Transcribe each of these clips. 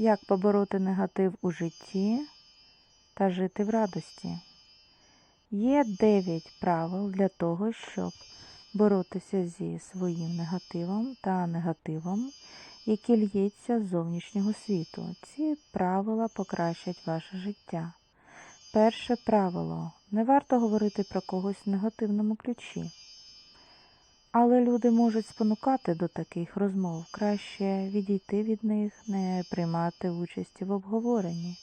Як побороти негатив у житті та жити в радості? Є 9 правил для того, щоб боротися зі своїм негативом та негативом, які л'ється з зовнішнього світу. Ці правила покращать ваше життя. Перше правило не варто говорити про когось в негативному ключі. Але люди можуть спонукати до таких розмов. Краще відійти від них, не приймати участі в обговоренні.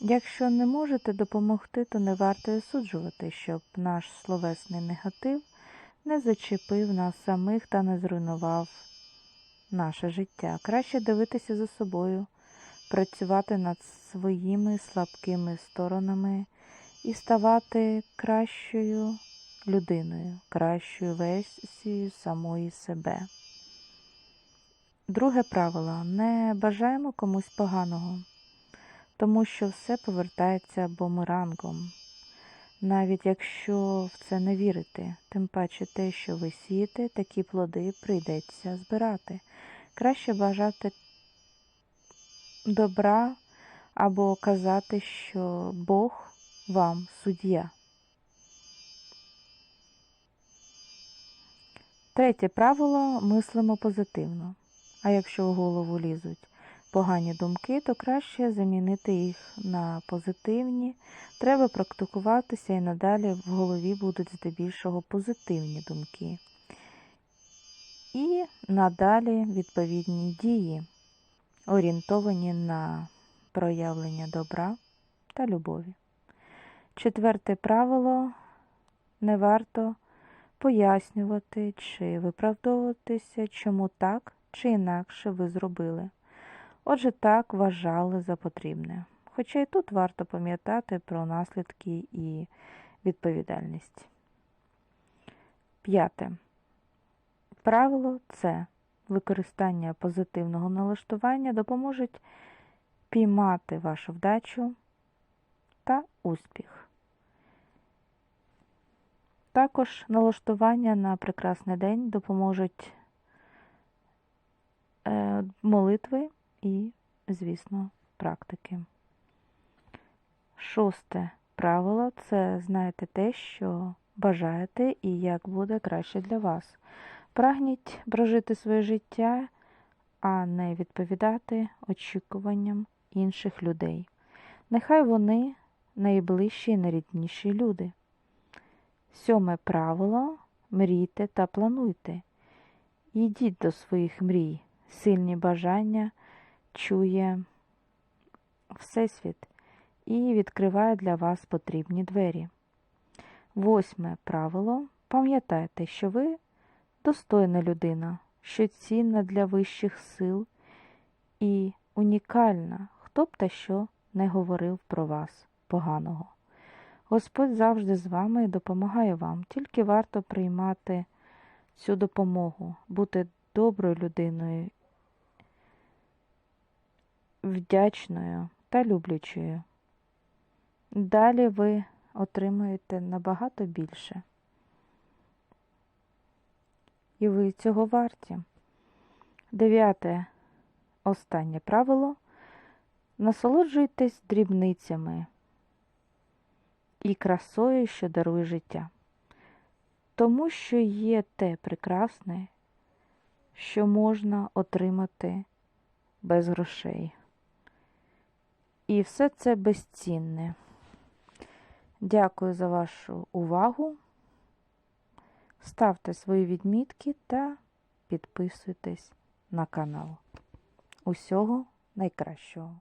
Якщо не можете допомогти, то не варто осуджувати, щоб наш словесний негатив не зачепив нас самих та не зруйнував наше життя. Краще дивитися за собою, працювати над своїми слабкими сторонами і ставати кращою людиною, кращою версією самої себе. Друге правило не бажаємо комусь поганого, тому що все повертається бумерангом. Навіть якщо в це не вірите, тим паче те, що ви сієте, такі плоди прийдеться збирати. Краще бажати добра або казати, що Бог вам суддя. Третє правило мислимо позитивно. А якщо в голову лізуть погані думки, то краще замінити їх на позитивні. Треба практикуватися і надалі в голові будуть здебільшого позитивні думки. І надалі відповідні дії, орієнтовані на проявлення добра та любові. Четверте правило не варто пояснювати чи виправдовуватися, чому так чи інакше ви зробили. Отже, так вважали за потрібне. Хоча і тут варто пам'ятати про наслідки і відповідальність. П'яте. Правило це використання позитивного налаштування допоможуть піймати вашу вдачу та успіх. Також налаштування на прекрасний день допоможуть е, молитви і, звісно, практики. Шосте правило це знаєте те, що бажаєте і як буде краще для вас. Прагніть прожити своє життя, а не відповідати очікуванням інших людей. Нехай вони найближчі і найрідніші люди. Сьоме правило мрійте та плануйте. Йдіть до своїх мрій, сильні бажання чує Всесвіт і відкриває для вас потрібні двері. Восьме правило. Пам'ятайте, що ви достойна людина, що цінна для вищих сил і унікальна, хто б та що не говорив про вас поганого. Господь завжди з вами і допомагає вам, тільки варто приймати цю допомогу, бути доброю людиною, вдячною та люблячою. Далі ви отримуєте набагато більше. І ви цього варті. Дев'яте останнє правило. Насолоджуйтесь дрібницями і красою, що дарує життя. Тому що є те прекрасне, що можна отримати без грошей. І все це безцінне. Дякую за вашу увагу. Ставте свої відмітки та підписуйтесь на канал. Усього найкращого!